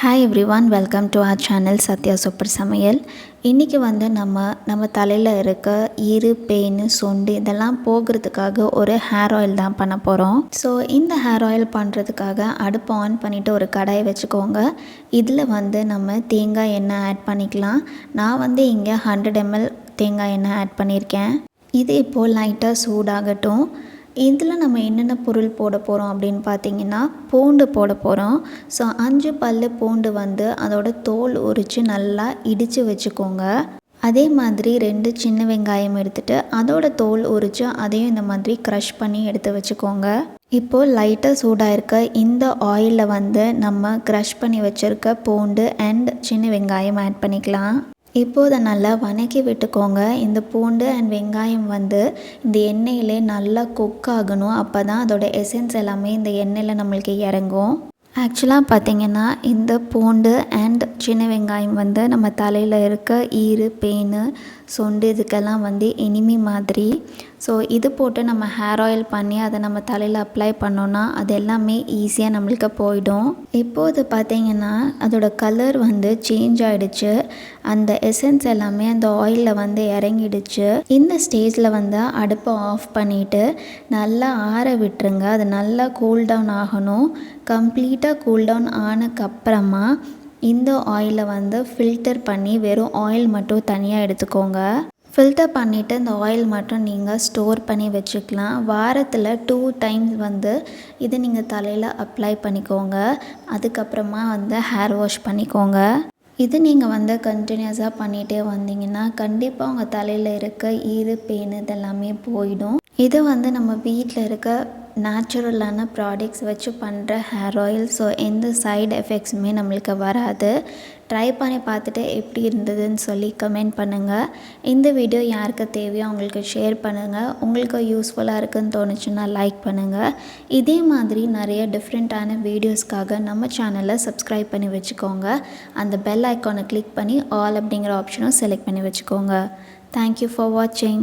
Hi everyone welcome to our channel Sathya super சமையல் இன்றைக்கி வந்து நம்ம நம்ம தலையில் இருக்க இரு பெயின் சொண்டு இதெல்லாம் போகிறதுக்காக ஒரு ஹேர் ஆயில் தான் பண்ண போகிறோம் ஸோ இந்த ஹேர் ஆயில் பண்ணுறதுக்காக அடுப்பு ஆன் பண்ணிவிட்டு ஒரு கடாயை வச்சுக்கோங்க. இதில் வந்து நம்ம தேங்காய் எண்ணெய் ஆட் பண்ணிக்கலாம். நான் வந்து இங்கே ஹண்ட்ரட் எம்எல் தேங்காய் எண்ணெய் ஆட் பண்ணியிருக்கேன். இது இப்போது லைட்டாக சூடாகட்டும். இதில் நம்ம என்னென்ன பொருள் போட போகிறோம் அப்படின்னு பார்த்தீங்கன்னா பூண்டு போட போகிறோம். ஸோ அஞ்சு பல் பூண்டு வந்து அதோட தோல் உரித்து நல்லா இடித்து வச்சுக்கோங்க. அதே மாதிரி ரெண்டு சின்ன வெங்காயம் எடுத்துகிட்டு அதோட தோல் உரித்து அதையும் இந்த மாதிரி க்ரஷ் பண்ணி எடுத்து வச்சுக்கோங்க. இப்போது லைட்டாக சூடாக இருக்க இந்த ஆயிலில் வந்து நம்ம க்ரஷ் பண்ணி வச்சுருக்க பூண்டு அண்ட் சின்ன வெங்காயம் ஆட் பண்ணிக்கலாம். இப்போ இதை நல்லா வணக்கி விட்டுக்கோங்க. இந்த பூண்டு அண்ட் வெங்காயம் வந்து இந்த எண்ணெயிலே நல்லா குக் ஆகணும். அப்போ தான் அதோட எசன்ஸ் எல்லாமே இந்த எண்ணெயில் நம்மளுக்கு இறங்கும். ஆக்சுவலாக பார்த்திங்கன்னா இந்த பூண்டு அண்ட் சின்ன வெங்காயம் வந்து நம்ம தலையில் இருக்க ஈறு பேன் சொண்டு இதுக்கெல்லாம் வந்து இனிமி மாதிரி. ஸோ இது போட்டு நம்ம ஹேர் ஆயில் பண்ணி அதை நம்ம தலையில் அப்ளை பண்ணோன்னா அது எல்லாமே ஈஸியாக நம்மளுக்கு போயிடும். இப்போது பார்த்திங்கன்னா அதோட கலர் வந்து சேஞ்ச் ஆகிடுச்சு அந்த எசன்ஸ் எல்லாமே அந்த ஆயிலில் வந்து இறங்கிடுச்சு. இந்த ஸ்டேஜில் வந்து அடுப்பை ஆஃப் பண்ணிவிட்டு நல்லா ஆற விட்டுருங்க. அது நல்லா கூல் டவுன் ஆகணும். கம்ப்ளீட் கூல் கூல்டவுன் ஆனதுக்கப்புறமா இந்த ஆயிலை வந்து ஃபில்டர் பண்ணி வெறும் ஆயில் மட்டும் தனியாக எடுத்துக்கோங்க. ஃபில்டர் பண்ணிவிட்டு இந்த ஆயில் மட்டும் நீங்கள் ஸ்டோர் பண்ணி வச்சுக்கலாம். வாரத்தில் டூ டைம்ஸ் வந்து இது நீங்கள் தலையில் அப்ளை பண்ணிக்கோங்க. அதுக்கப்புறமா வந்து ஹேர் வாஷ் பண்ணிக்கோங்க. இது நீங்கள் வந்து கண்டினியூஸாக பண்ணிகிட்டே வந்தீங்கன்னா கண்டிப்பாக உங்கள் தலையில் இருக்க ஈறு பெயின் இதெல்லாமே போயிடும். இது வந்து நம்ம வீட்டில் இருக்க நேச்சுரலான ப்ராடக்ட்ஸ் வச்சு பண்ணுற ஹேர் ஆயில் ஸோ எந்த சைடு எஃபெக்ட்ஸுமே நம்மளுக்கு வராது. ட்ரை பண்ணி பார்த்துட்டு எப்படி இருந்ததுன்னு சொல்லி கமெண்ட் பண்ணுங்கள் இந்த வீடியோ யாருக்கு தேவையோ அவங்களுக்கு ஷேர் பண்ணுங்கள் உங்களுக்கு யூஸ்ஃபுல்லாக இருக்குன்னு தோணுச்சுன்னா லைக் பண்ணுங்கள் இதே மாதிரி நிறைய டிஃப்ரெண்ட்டான வீடியோஸ்க்காக நம்ம சேனலை சப்ஸ்கிரைப் பண்ணி வச்சுக்கோங்க. அந்த பெல் ஐக்கானை கிளிக் பண்ணி ஆல் அப்படிங்கிற ஆப்ஷனும் செலக்ட் பண்ணி வச்சுக்கோங்க. தேங்க்யூ ஃபார் வாட்சிங்